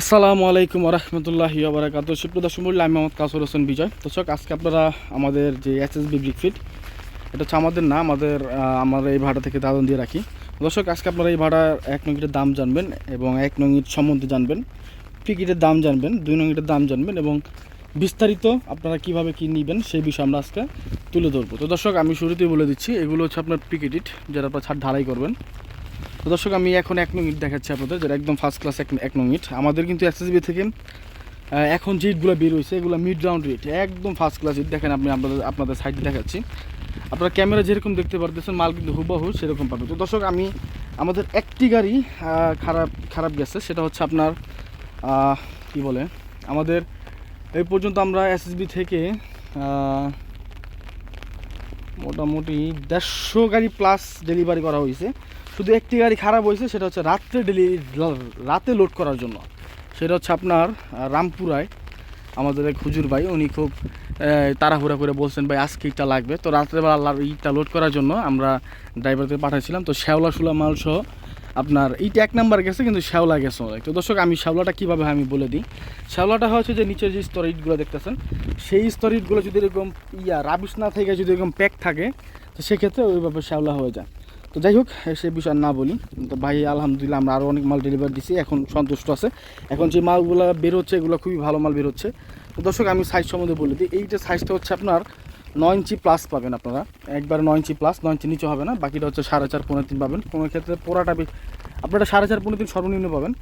আসসালামু আলাইকুম রহমতুল্লাহি আবরাকাত সুপ্রদা সুমুল্লা আমি মোহাম্মদ কাসর হোসেন বিজয়। দর্শক, আজকে আপনারা আমাদের যে এসএসবি ব্রিকফিট এটা হচ্ছে আমাদের না, আমাদের আমরা এই ভাড়া থেকে দাদন দিয়ে রাখি। দর্শক, আজকে আপনারা এই ভাড়ার এক নঙ্গিটের দাম জানবেন এবং এক নঙ্গিট সম্বন্ধে জানবেন টিকিটের দাম জানবেন, দুই নঙ্গিটের দাম জানবেন এবং বিস্তারিত আপনারা কীভাবে কি নেবেন সেই বিষয়ে আমরা আজকে তুলে ধরবো। তো দর্শক, আমি শুরুতেই বলে দিচ্ছি, এগুলো হচ্ছে আপনার পিকেটিট যেটা আপনার ছাড় ঢালাই করবেন। তো দর্শক, আমি এখন এক নং ইট দেখাচ্ছি আপনাদের, যেটা একদম ফার্স্ট ক্লাস এক এক নং ইট। আমাদের কিন্তু এসএসবি থেকে এখন যে ইটগুলো বের হয়েছে, এগুলো মিড রাউন্ড ইট, একদম ফার্স্ট ক্লাস ইট। দেখেন আপনি, আপনাদের আপনাদের সাইডে দেখাচ্ছি। আপনারা ক্যামেরা যেরকম দেখতে পারতেছেন, মাল কিন্তু হুবহু সেরকম পাবে তো দর্শক, আমি, আমাদের একটি গাড়ি খারাপ খারাপ গেছে, সেটা হচ্ছে আপনার কি বলে, আমাদের, এই পর্যন্ত আমরা এসএসবি থেকে মোটামুটি দেড়শো গাড়ি প্লাস ডেলিভারি করা হয়েছে। শুধু একটি গাড়ি খারাপ হয়েছে, সেটা হচ্ছে রাত্রে ডেলি রাতে লোড করার জন্য। সেটা হচ্ছে আপনার রামপুরায় আমাদের এক হুজুর ভাই, উনি খুব তাড়াহুড়া করে বলছেন, ভাই, আজকে ইটটা লাগবে। তো রাত্রেবেলা ইটটা লোড করার জন্য আমরা ড্রাইভারকে পাঠাইছিলাম। তো শ্যাওলা শুলা মাল সহ আপনার, ইট এক নাম্বার গেছে, কিন্তু শ্যাওলা গেছে অনেক। তো দর্শক, আমি শ্যাওলাটা কীভাবে আমি বলে দিই। শ্যাওলাটা হচ্ছে যে নিচের যে স্তর ইটগুলো দেখতেছেন, সেই স্তর ইটগুলো যদি এরকম ইয়া রাবিশ না থেকে যদি এরকম প্যাক থাকে, তো সেক্ষেত্রে ওইভাবে শ্যাওলা হয়ে যায়। তো যাই হোক, সে বিষয় না বলি। তো ভাই, আলহামদুলিল্লাহ আমরা আরও অনেক মাল ডেলিভারি দিছি, এখন সন্তুষ্ট আছে। এখন যে মালগুলো বেরোচ্ছে, এগুলো খুবই ভালো মাল বেরোচ্ছে। তো দর্শক, আমি সাইজ সম্বন্ধে বলে দিই। এইটা সাইজটা হচ্ছে আপনার নয় ইঞ্চি প্লাস পাবেন আপনারা। একবার নয় ইঞ্চি প্লাস নয় ইঞ্চি নিচে হবে না, বাকিটা হচ্ছে সাড়ে চার পনেরো তিন পাবেন। কোনো ক্ষেত্রে পোড়াটা আপনারা সাড়ে চার পনেরো তিন সর্বনিম্ন পাবেন।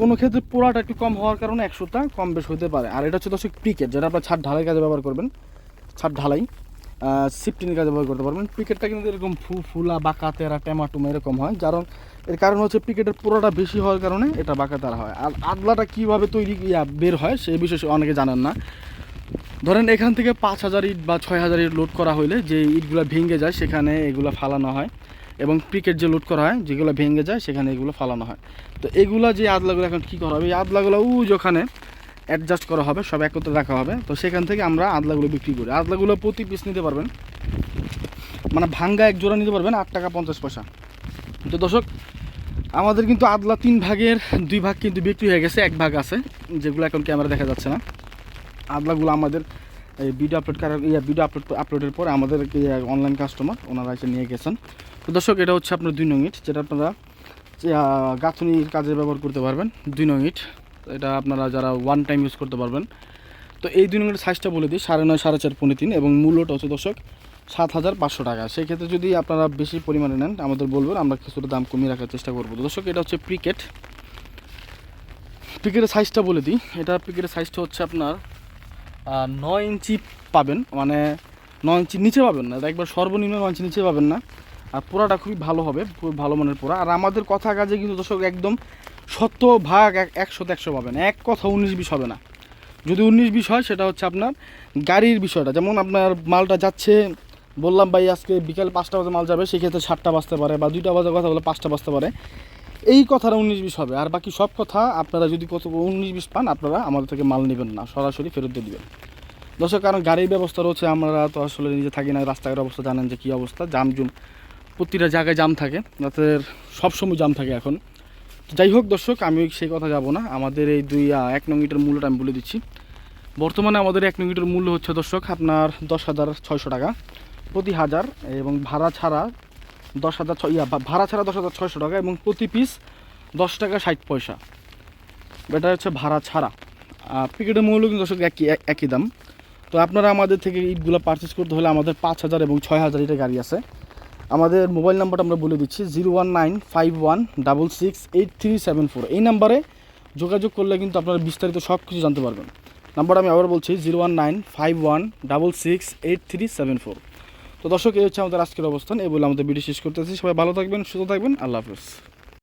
কোনো ক্ষেত্রে পোড়াটা একটু কম হওয়ার কারণে একশোটা কম বেশ হতে পারে। আর এটা হচ্ছে দর্শক পিকেট যেটা আপনার ছাদ ঢালাই কাজে ব্যবহার করবেন। ছাদ ঢালাই। সিফটিনের কাজে ব্যবহার করতে পারবেন। পিকেটটা কিন্তু এরকম ফু, ফুলা, বাঁকা, তেরা টেমাটুম এরকম হয়। কারণ, এর কারণ হচ্ছে পিকেটের পুরোটা বেশি হওয়ার কারণে এটা বাঁকা, তারা হয়। আর আদলাটা কীভাবে তৈরি বের হয় সেই বিষয়ে অনেকে জানেন না। ধরেন এখান থেকে পাঁচ হাজার ইট বা ছয় হাজার ইট লোড করা হইলে যে ইটগুলো ভেঙে যায়, সেখানে এগুলো ফালানো হয়। এবং পিকেট যে লোড করা হয়, যেগুলো ভেঙে যায়, সেখানে এগুলো ফালানো হয়। তো এগুলো যে আদলাগুলো এখন কী করা হবে? এই আদলাগুলো উ যেখানে অ্যাডজাস্ট করা হবে, সব একত্রে রাখা হবে। তো সেখান থেকে আমরা আদলাগুলো বিক্রি করি। আদলাগুলো প্রতি পিস নিতে পারবেন। মানে ভাঙ্গা এক জোড়া নিতে পারবেন, আট টাকা পঞ্চাশ পয়সা। তো দর্শক, আমাদের কিন্তু আদলা তিন ভাগের দুই ভাগ কিন্তু বিক্রি হয়ে গেছে, এক ভাগ আছে, যেগুলো এখন ক্যামেরা দেখা যাচ্ছে না। আদলাগুলো আমাদের এই ভিডিও আপলোড করার ইয়া ভিডিও আপলোড আপলোডের পর আমাদের অনলাইন কাস্টমার ওনারা এসে নিয়ে গেছেন। তো দর্শক, এটা হচ্ছে আপনার দুই নং ইট, যেটা আপনারা গাঁথনির কাজে ব্যবহার করতে পারবেন। দুই নং ইট। এটা আপনারা যারা ওয়ান টাইম ইউজ করতে পারবেন। তো এই নং সাইজটা বলে দিই, সাড়ে নয়, সাড়ে চার পনেরো তিন এবং মূল্যটা হচ্ছে দর্শক সাত হাজার পাঁচশো টাকা। সেক্ষেত্রে যদি আপনারা বেশি পরিমাণে নেন, আমাদের বলবেন, আমরা কিছুটা দাম কমিয়ে রাখার চেষ্টা করব। দর্শক, এটা হচ্ছে প্রিকেট প্রিকেটের সাইজটা বলে দিই। এটা প্রিকেটের সাইজটা হচ্ছে আপনার নয় ইঞ্চি পাবেন। মানে নয় ইঞ্চি নিচে পাবেন না। একবার সর্বনিম্ন নয় ইঞ্চি নিচে পাবেন না। আর পোড়াটা খুবই ভালো হবে খুব ভালো মানের পোড়া। আর আমাদের কথা কাজে কিন্তু দর্শক একদম শত ভাগ এক একশোতে একশো পাবেন। এক কথা উনিশ বিশ হবে না। যদি উনিশ বিশ হয়, সেটা হচ্ছে আপনার গাড়ির বিষয়টা। যেমন আপনার মালটা যাচ্ছে, বললাম ভাই আজকে বিকাল পাঁচটা বাজে মাল যাবে, সেক্ষেত্রে সাতটা বাজতে পারে বা দুইটা বাজে কথা বলে পাঁচটা বাজতে পারে। এই কথাটা উনিশ বিশ হবে। আর বাকি সব কথা আপনারা যদি কত উনিশ বিশ পান, আপনারা আমাদের থেকে মাল নেবেন না। সরাসরি ফেরত দিয়ে দেবেন। দর্শক কারণ গাড়ির ব্যবস্থা রয়েছে। আমরা তো আসলে নিজে থাকি না, রাস্তাঘাটের অবস্থা জানেন যে কী অবস্থা। জাম জুম প্রতিটা জায়গায় জাম থাকে যাদের সবসময় জাম থাকে এখন। যাই হোক দর্শক, আমি সেই কথা যাব না। আমাদের এই দুই এক নং ইটের মূল্যটা আমি বলে দিচ্ছি। বর্তমানে আমাদের এক নং ইটের মূল্য হচ্ছে দর্শক আপনার দশ হাজার ছয়শো টাকা প্রতি হাজার, এবং ভাড়া ছাড়া দশ হাজার ইয়া ভাড়া ছাড়া দশ হাজার ছয়শো টাকা, এবং প্রতি পিস দশ টাকা ষাট পয়সা। এটা হচ্ছে ভাড়া ছাড়া। পিকেটের মূল্য কিন্তু দর্শক একই, এক- একই দাম। তো আপনারা আমাদের থেকে ইটগুলো পারচেস করতে হলে আমাদের পাঁচ হাজার এবং ছয় হাজার ইটের গাড়ি আছে। আমাদের মোবাইল নাম্বারটা আমরা বলে দিচ্ছি, zero one nine five one double six eight three seven four. এই নাম্বারে যোগাযোগ করলে কিন্তু আপনারা বিস্তারিত সব কিছু জানতে পারবেন। নাম্বারটা আমি আবার বলছি, zero one nine five one double six eight three seven four. তো দর্শক, এই হচ্ছে আমাদের আজকের অবস্থান। এই বলে আমাদের ভিডিও শেষ করতেছি। সবাই ভালো থাকবেন, সুস্থ থাকবেন। আল্লাহ হাফেজ।